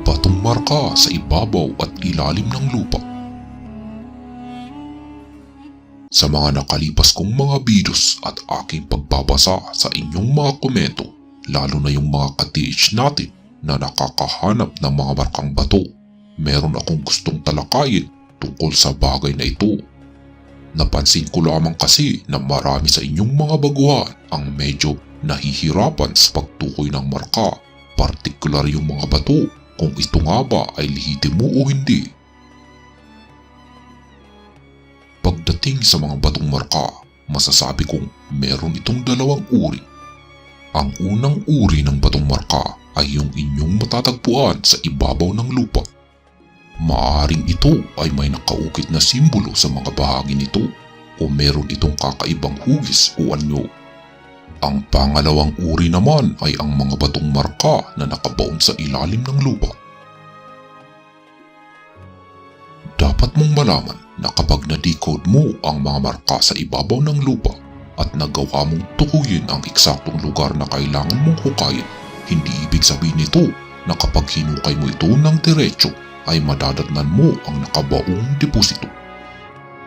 batong marka sa ibabaw at ilalim ng lupa. Sa mga nakalipas kong mga videos at aking pagbabasa sa inyong mga komento, lalo na yung mga ka-TH natin na nakakahanap ng mga markang bato, meron akong gustong talakayin tungkol sa bagay na ito. Napansin ko lamang kasi na marami sa inyong mga baguhan ang medyo nahihirapan sa pagtukoy ng marka, partikular yung mga bato kung ito nga ba ay lihitimo o hindi. Pagdating sa mga batong marka, masasabi kong meron itong dalawang uri. Ang unang uri ng batong marka ay yung inyong matatagpuan sa ibabaw ng lupa. Maaring ito ay may nakaukit na simbolo sa mga bahagi nito o meron itong kakaibang hugis o anyo. Ang pangalawang uri naman ay ang mga batong marka na nakabaon sa ilalim ng lupa. Dapat mong malaman na kapag na-decode mo ang mga marka sa ibabaw ng lupa at nagawa mong tukuyin ang eksaktong lugar na kailangan mong hukayin, hindi ibig sabihin nito na kapag hinukay mo ito ng diretso ay madadatnan mo ang nakabaong deposito.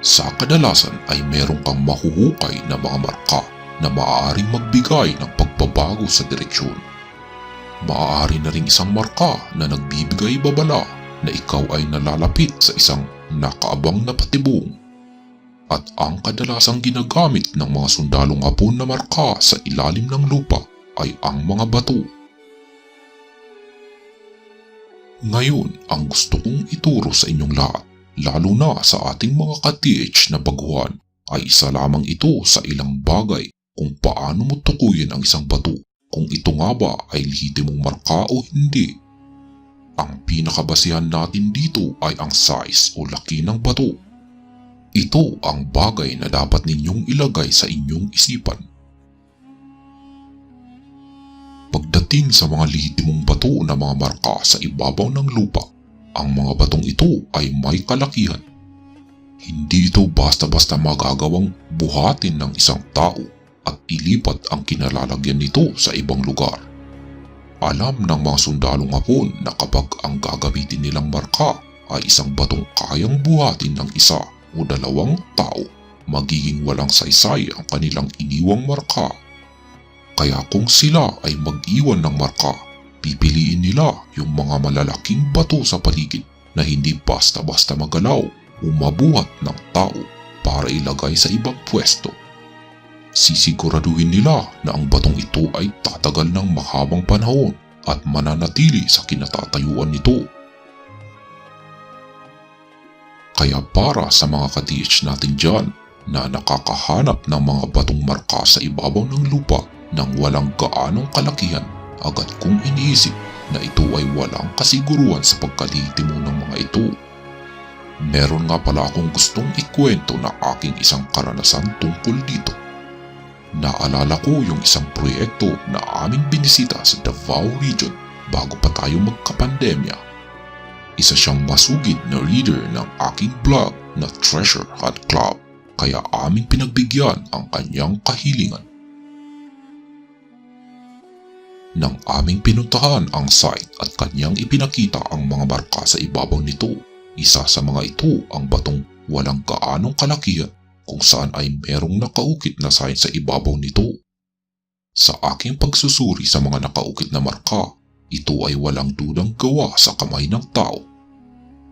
Sa kadalasan ay meron kang mahuhukay na mga marka na maaaring magbigay ng pagbabago sa direksyon. Maaari na rin isang marka na nagbibigay babala na ikaw ay nalalapit sa isang nakaabang na patibong. At ang kadalasang ginagamit ng mga sundalong hapon na marka sa ilalim ng lupa ay ang mga bato. Ngayon, ang gusto kong ituro sa inyong lahat, lalo na sa ating mga ka-TH na baguhan, ay isa lamang ito sa ilang bagay kung paano mo tukuyin ang isang bato kung ito nga ba ay lehitimong marka o hindi. Ang pinakabasihan natin dito ay ang size o laki ng bato. Ito ang bagay na dapat ninyong ilagay sa inyong isipan. Pagdating sa mga lehitimong bato na mga marka sa ibabaw ng lupa, ang mga batong ito ay may kalakihan. Hindi ito basta-basta magagawang buhatin ng isang tao at ilipat ang kinalalagyan nito sa ibang lugar. Alam ng mga sundalong hapon na kapag ang gagamitin nilang marka ay isang batong kayang buhatin ng isa o dalawang tao, magiging walang saysay ang kanilang iniwang marka. Kaya kung sila ay mag-iwan ng marka, pipiliin nila yung mga malalaking bato sa paligid na hindi basta-basta magalaw o mabuhat ng tao para ilagay sa ibang pwesto sisiguraduhin nila na ang batong ito ay tatagal ng mahabang panahon at mananatili sa kinatatayuan nito. Kaya para sa mga ka-TH natin dyan na nakakahanap ng mga batong marka sa ibabaw ng lupa nang walang gaanong kalakihan, agad kong iniisip na ito ay walang kasiguruhan sa pagkalitimo ng mga ito. Meron nga pala akong gustong ikwento na aking isang karanasan tungkol dito. Naalala ko yung isang proyekto na aming binisita sa Davao Region bago pa tayo magkapandemya. Isa siyang masugid na reader ng aking blog na Treasure Hunt Club kaya aming pinagbigyan ang kanyang kahilingan. Nang aming pinuntahan ang site at kanyang ipinakita ang mga marka sa ibabaw nito, isa sa mga ito ang batong walang kaanong kalakihan kung saan ay merong nakaukit na sign sa ibabaw nito. Sa aking pagsusuri sa mga nakaukit na marka, ito ay walang dudang gawa sa kamay ng tao.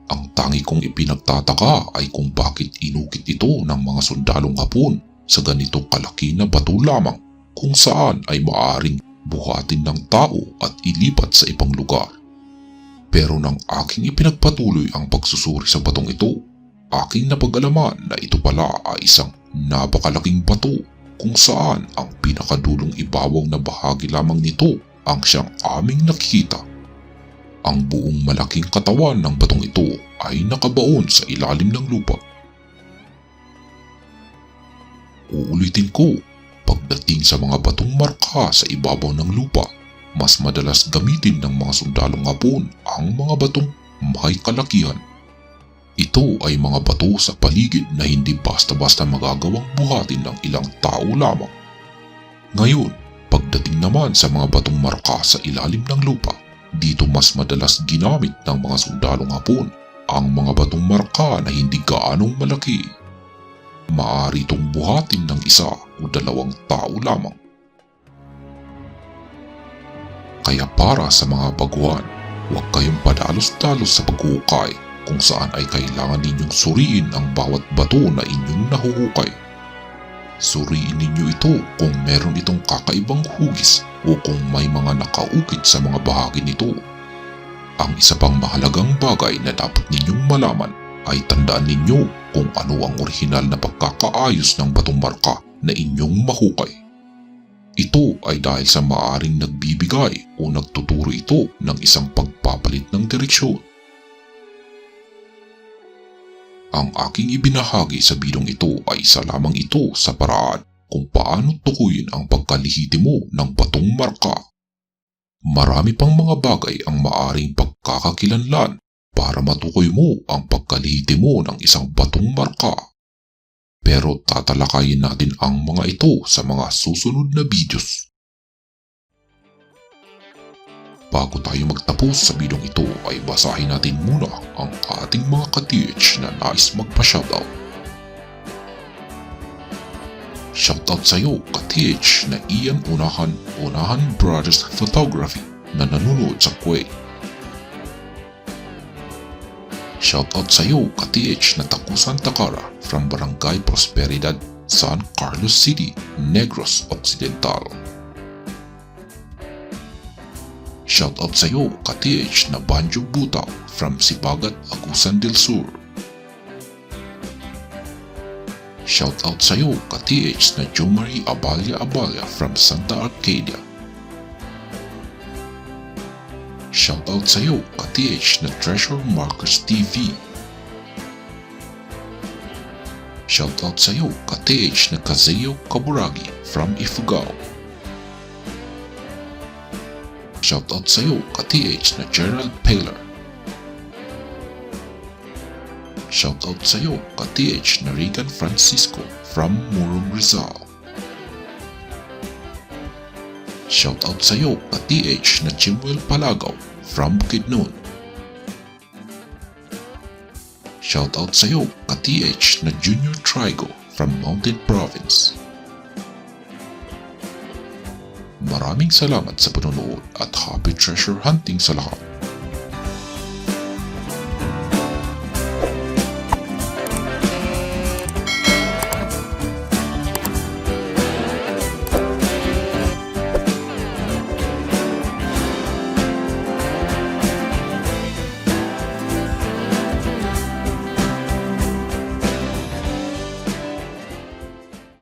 Ang tangi kong ipinagtataka ay kung bakit inukit ito ng mga sundalong hapon sa ganitong kalaki na bato lamang kung saan ay maaring buhatin ng tao at ilipat sa ibang lugar. Pero nang aking ipinagpatuloy ang pagsusuri sa batong ito, aking napag-alaman na ito pala ay isang napakalaking bato kung saan ang pinakadulong ibabaw na bahagi lamang nito ang siyang aming nakikita. Ang buong malaking katawan ng batong ito ay nakabaon sa ilalim ng lupa. Uulitin ko, pagdating sa mga batong marka sa ibabaw ng lupa, mas madalas gamitin ng mga sundalong hapon ang mga batong may kalakihan ito ay mga bato sa paligid na hindi basta-basta magagawang buhatin ng ilang tao lamang. Ngayon, pagdating naman sa mga batong marka sa ilalim ng lupa, Dito mas madalas ginamit ng mga sundalong hapon ang mga batong marka na hindi gaanong malaki. Maaari itong buhatin ng isa o dalawang tao lamang. Kaya para sa mga baguhan, huwag kayong padalos-dalos sa paghuhukay kung saan ay kailangan ninyong suriin ang bawat bato na inyong nahuhukay. Suriin ninyo ito kung meron itong kakaibang hugis o kung may mga nakaukit sa mga bahagi nito. Ang isa pang mahalagang bagay na dapat ninyong malaman ay tandaan ninyo kung ano ang orihinal na pagkakaayos ng batong marka na inyong mahukay. Ito ay dahil sa maaring nagbibigay o nagtuturo ito ng isang pagpapalit ng direksyon. Ang aking ibinahagi sa bidong ito ay isa lamang ito sa paraan kung paano tukuyin ang pagkalihitimo ng batong marka. Marami pang mga bagay ang maaring pagkakakilanlan para matukoy mo ang pagkalihitimo ng isang batong marka. Pero tatalakayin natin ang mga ito sa mga susunod na videos. Bago tayo magtapos sa bidong ito ay basahin natin muna ang ating mga ka-TH na nais magpa-shoutout. Shoutout sa iyo ka-TH na Ian Unahan Unahan Brothers Photography na nanonood sa Kuwait. Shoutout sa iyo ka-TH na Takusan Takara from Barangay Prosperidad, San Carlos City, Negros Occidental. Shoutout sa iyo ka-TH na Banjo Butaw from Sibagat, Agusan del Sur. Shoutout sa iyo ka-TH na Jomari Abalya Abalya from Santa Arcadia. Shoutout sa iyo ka-TH na Treasure Markers TV. Shoutout sa iyo ka-TH na Kazeyo Kaburagi from Ifugao. Shoutout sa iyo ka-TH na Gerald Paler. Shoutout sa iyo ka-TH na Regan Francisco from Murong Rizal. Shoutout sa iyo ka-TH na Chimuel Palagaw from Bukidnon. Shoutout sa iyo ka-TH na Junior Trigo from Mountain Province. Maraming salamat sa panonood at happy treasure hunting sa lahat.